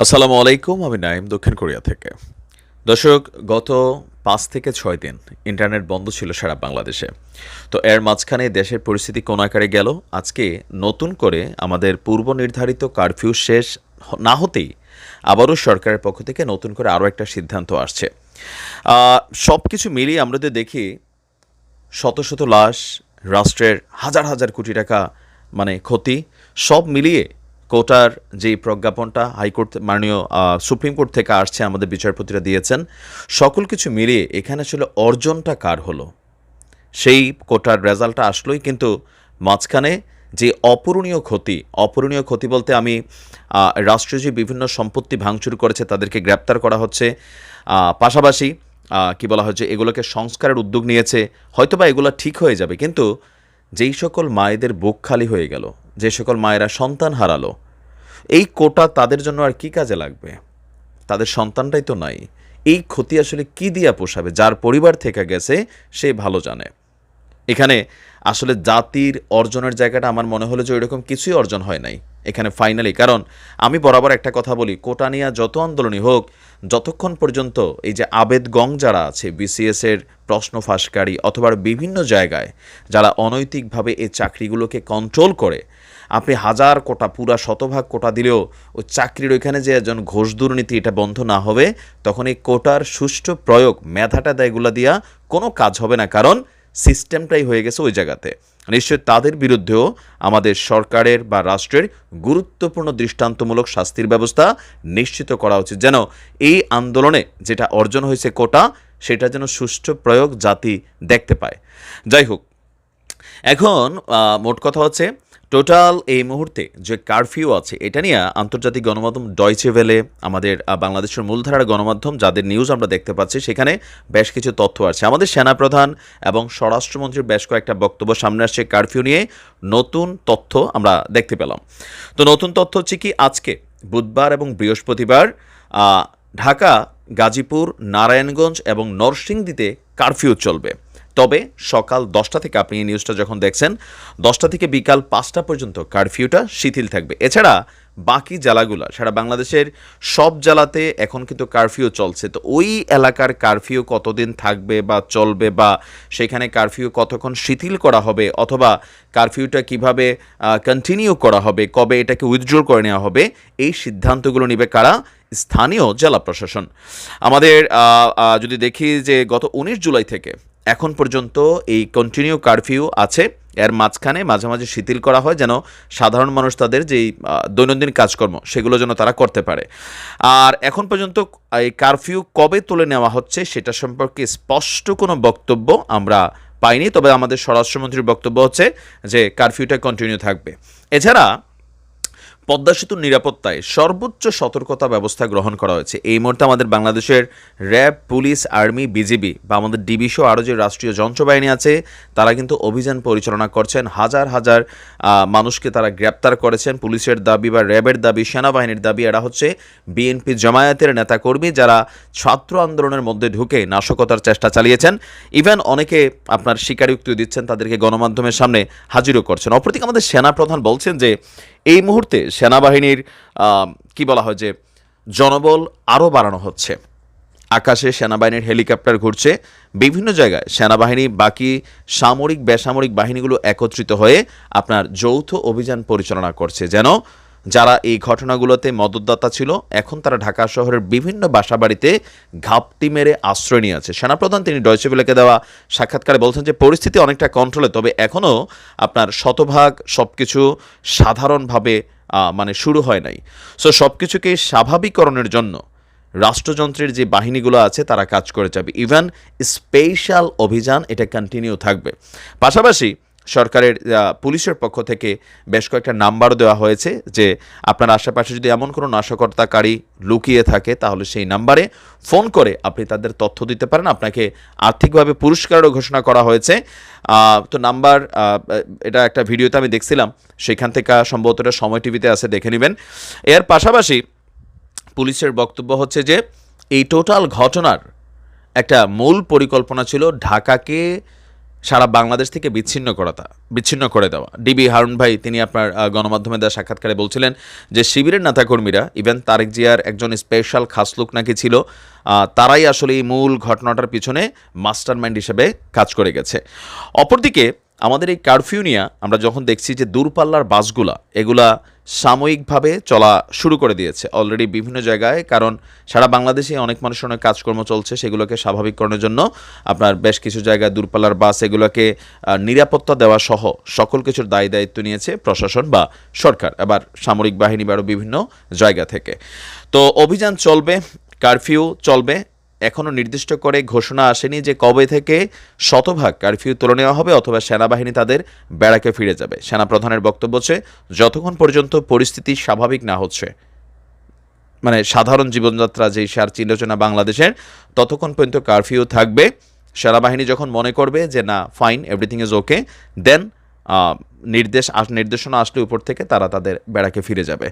আসসালামু আলাইকুম, আমি নাইম দক্ষিণ কোরিয়া থেকে। দর্শক, গত পাঁচ থেকে ছয় দিন ইন্টারনেট বন্ধ ছিল সারা বাংলাদেশে। তো এর মাঝখানে দেশের পরিস্থিতি কোন আকারে গেল? আজকে নতুন করে আমাদের পূর্ব নির্ধারিত কারফিউ শেষ না হতেই আবারও সরকারের পক্ষ থেকে নতুন করে আরও একটা সিদ্ধান্ত আসছে। সব কিছু মিলিয়ে আমরা যদি দেখি, শত শত লাশ, রাষ্ট্রের হাজার হাজার কোটি টাকা মানে ক্ষতি, সব মিলিয়ে কোটার যে প্রজ্ঞাপনটা হাইকোর্ট মাননীয় সুপ্রিম কোর্ট থেকে আসছে আমাদের বিচারপতিরা দিয়েছেন সকল কিছু মিলিয়ে এখানে আসলে অর্জনটা কার হলো? সেই কোটার রেজাল্টটা আসলোই কিন্তু মাঝখানে যে অপূরণীয় ক্ষতি অপূরণীয় ক্ষতি বলতে আমি আহ, রাষ্ট্রীয় যে বিভিন্ন সম্পত্তি ভাঙচুর করেছে তাদেরকে গ্রেপ্তার করা হচ্ছে পাশাপাশি কি বলা হচ্ছে এগুলোকে সংস্কারের উদ্যোগ নিয়েছে হয়তোবা এগুলো ঠিক হয়ে যাবে কিন্তু যেই সকল মায়েদের বুক খালি হয়ে গেল যে সকল মায়েরা সন্তান হারালো এই কোটা তাদের জন্য আর কি কাজে লাগবে? তাদের সন্তানটাই তো নাই। এই ক্ষতি আসলে কি দিয়া পোষাবে? যার পরিবার থেকে গেছে, সে ভালো জানে। এখানে আসলে জাতির অর্জনের জায়গাটা আমার মনে হলো যে ওইরকম কিছুই অর্জন হয় নাই। এখানে ফাইনালি কারণ আমি বরাবর একটা কথা বলি, কোটা নিয়ে যত আন্দোলনই হোক, যতক্ষণ পর্যন্ত এই যে আবেদগং যারা আছে বিসিএস এর প্রশ্ন ফাঁসকারী অথবা বিভিন্ন জায়গায় যারা অনৈতিকভাবে এই চাকরিগুলোকে কন্ট্রোল করে আপনি হাজার কোটা, পুরা শতভাগ কোটা দিলেও ওই চাকরির ওইখানে যে একজন ঘোষ দুর্নীতি এটা বন্ধ না হবে, তখন এই কোটার সুষ্ঠু প্রয়োগ মেধাটা দেয়গুলা দিয়া কোনো কাজ হবে না, কারণ সিস্টেমটাই হয়ে গেছে ওই জায়গাতে। নিশ্চয় তাদের বিরুদ্ধেও আমাদের সরকারের বা রাষ্ট্রের গুরুত্বপূর্ণ দৃষ্টান্তমূলক শাস্তির ব্যবস্থা নিশ্চিত করা উচিত। যেন এই আন্দোলনে যেটা অর্জন হয়েছে কোটা, সেটা যেন সুষ্ঠু প্রয়োগ জাতি দেখতে পায়। যাই হোক, এখন মোট কথা হচ্ছে টোটাল এই মুহূর্তে যে কারফিউ আছে, এটা নিয়ে আন্তর্জাতিক গণমাধ্যম ডয়চে ভেলে আমাদের বাংলাদেশের মূলধারার গণমাধ্যম, যাদের নিউজ আমরা দেখতে পাচ্ছি, সেখানে বেশ কিছু তথ্য আছে। আমাদের সেনাপ্রধান এবং স্বরাষ্ট্রমন্ত্রীর বেশ কয়েকটা বক্তব্য সামনে আসছে কারফিউ নিয়ে। নতুন তথ্য আমরা দেখতে পেলাম। তো নতুন তথ্য হচ্ছে কি, আজকে বুধবার এবং বৃহস্পতিবার ঢাকা, গাজীপুর, নারায়ণগঞ্জ এবং নরসিংদীতে কারফিউ চলবে। তবে সকাল দশটা থেকে আপনি এই নিউজটা যখন দেখছেন, দশটা থেকে বিকাল পাঁচটা পর্যন্ত কারফিউটা শিথিল থাকবে। এছাড়া বাকি জেলাগুলো, সারা বাংলাদেশের সব জেলাতে এখন কিন্তু কারফিউ চলছে। তো ওই এলাকার কারফিউ কতদিন থাকবে বা চলবে বা সেখানে কারফিউ কতক্ষণ শিথিল করা হবে অথবা কারফিউটা কীভাবে কন্টিনিউ করা হবে, কবে এটাকে উইথড্র করে নেওয়া হবে, এই সিদ্ধান্তগুলো নেবে কারা? স্থানীয় জেলা প্রশাসন। আমাদের যদি দেখি যে গত উনিশ জুলাই থেকে এখন পর্যন্ত এই কন্টিনিউ কারফিউ আছে। এর মাঝখানে মাঝে মাঝে শিথিল করা হয় যেন সাধারণ মানুষ তাদের যেই দৈনন্দিন কাজকর্ম, সেগুলো যেন তারা করতে পারে। আর এখন পর্যন্ত এই কারফিউ কবে তুলে নেওয়া হচ্ছে সেটা সম্পর্কে স্পষ্ট কোনো বক্তব্য আমরা পাইনি, তবে আমাদের স্বরাষ্ট্রমন্ত্রীর বক্তব্য হচ্ছে যে কারফিউটা কন্টিনিউ থাকবে। এছাড়া পদ্মা সেতুর নিরাপত্তায় সর্বোচ্চ সতর্কতা ব্যবস্থা গ্রহণ করা হয়েছে। এই মুহূর্তে আমাদের বাংলাদেশের র্যাব, পুলিশ, আর্মি, বিজিবি বা আমাদের ডিবি সহ আরও যে রাষ্ট্রীয় যন্ত্রবাহিনী আছে, তারা কিন্তু অভিযান পরিচালনা করছেন। হাজার হাজার মানুষকে তারা গ্রেপ্তার করেছেন। পুলিশের দাবি বা র্যাবের দাবি, সেনাবাহিনীর দাবি, এরা হচ্ছে বিএনপি জামায়াতের নেতাকর্মী যারা ছাত্র আন্দোলনের মধ্যে ঢুকে নাশকতার চেষ্টা চালিয়েছেন। ইভেন অনেকে আপনার স্বীকারোক্তি দিচ্ছেন, তাদেরকে গণমাধ্যমের সামনে হাজিরও করছেন। অপরদিকে আমাদের সেনাপ্রধান বলছেন যে এই মুহূর্তে সেনাবাহিনীর কি বলা হয় যে, জনবল আরও বাড়ানো হচ্ছে। আকাশে সেনাবাহিনীর হেলিকপ্টার ঘুরছে। বিভিন্ন জায়গায় সেনাবাহিনী, বাকি সামরিক, বেসামরিক বাহিনীগুলো একত্রিত হয়ে আপনার যৌথ অভিযান পরিচালনা করছে। যেন যারা এই ঘটনাগুলোতে মদতদাতা ছিল, এখন তারা ঢাকা শহরের বিভিন্ন বাসাবাড়িতে ঘাপটি মেরে আশ্রয় নিয়েছে সেনাপ্রধান তিনি ডয়চেবেলেকে দেওয়া সাক্ষাৎকারে বলছেন যে, পরিস্থিতি অনেকটা কন্ট্রোলে তবে এখনও আপনার শতভাগ সব কিছু সাধারণভাবে মানে শুরু হয় নাই। সো সব কিছুকে স্বাভাবিকরণের জন্য রাষ্ট্রযন্ত্রের যে বাহিনীগুলো আছে, তারা কাজ করে যাবে। ইভেন স্পেশাল অভিযান এটা কন্টিনিউ থাকবে। পাশাপাশি সরকারের পুলিশের পক্ষ থেকে বেশ কয়েকটা নাম্বারও দেওয়া হয়েছে যে আপনার আশেপাশে যদি এমন কোনো নাশকতাকারী লুকিয়ে থাকে, তাহলে সেই নাম্বারে ফোন করে আপনি তাদের তথ্য দিতে পারেন। আপনাকে আর্থিকভাবে পুরস্কারও ঘোষণা করা হয়েছে। তো নাম্বার এটা একটা ভিডিওতে আমি দেখছিলাম, সেখান থেকে সম্ভবত এটা সময় টিভিতে আছে, দেখে নেবেন। এর পাশাপাশি পুলিশের বক্তব্য হচ্ছে যে, এই টোটাল ঘটনার একটা মূল পরিকল্পনা ছিল ঢাকাকে সারা বাংলাদেশ থেকে বিচ্ছিন্ন করাতা বিচ্ছিন্ন করে দেওয়া। ডিবি হারুন ভাই, তিনি আপনার গণমাধ্যমে দেওয়া সাক্ষাৎকারে বলছিলেন যে শিবিরের নেতাকর্মীরা, ইভেন তারেক জিয়ার একজন স্পেশাল খাসলুক নাকি ছিল তারাই আসলে এই মূল ঘটনাটার পিছনে মাস্টার মাইন্ড হিসেবে কাজ করে গেছে। অপরদিকে আমাদের এই কারফিউ নিয়ে আমরা যখন দেখছি যে দূরপাল্লার বাসগুলা, এগুলা সাময়িকভাবে চলা শুরু করে দিয়েছে অলরেডি বিভিন্ন জায়গায়, কারণ সারা বাংলাদেশে অনেক মানুষের অনেক কাজকর্ম চলছে সেগুলোকে স্বাভাবিককরণের জন্য। আপনার বেশ কিছু জায়গায় দূরপাল্লার বাস এগুলোকে নিরাপত্তা দেওয়া সহ সকল কিছুর দায় দায়িত্ব নিয়েছে প্রশাসন বা সরকার, আবার সামরিক বাহিনী বা আরও বিভিন্ন জায়গা থেকে। তো অভিযান চলবে কারফিউ চলবে এখনও নির্দিষ্ট করে ঘোষণা আসেনি যে কবে থেকে শতভাগ কারফিউ তুলে নেওয়া হবে অথবা সেনাবাহিনী তাদের বেড়াকে ফিরে যাবে। সেনাপ্রধানের বক্তব্য হচ্ছে, যতক্ষণ পর্যন্ত পরিস্থিতি স্বাভাবিক না হচ্ছে মানে সাধারণ জীবনযাত্রা যেই সার চিলোচনা বাংলাদেশের, ততক্ষণ পর্যন্ত কারফিউ থাকবে। সেনাবাহিনী যখন মনে করবে যে না fine everything is okay then নির্দেশ নির্দেশনা আসলে উপর থেকে তারা তাদের বেড়াকে ফিরে যাবে।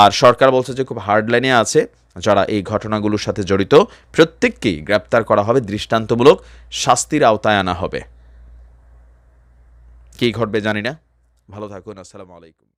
আর সরকার বলছে যে খুব হার্ড লাইনে আছে। যারা এই ঘটনাগুলোর সাথে জড়িত, প্রত্যেককেই গ্রেপ্তার করা হবে, দৃষ্টান্তমূলক শাস্তির আওতায় আনা হবে। কী ঘটবে জানি না। ভালো থাকুন, আসসালামু আলাইকুম।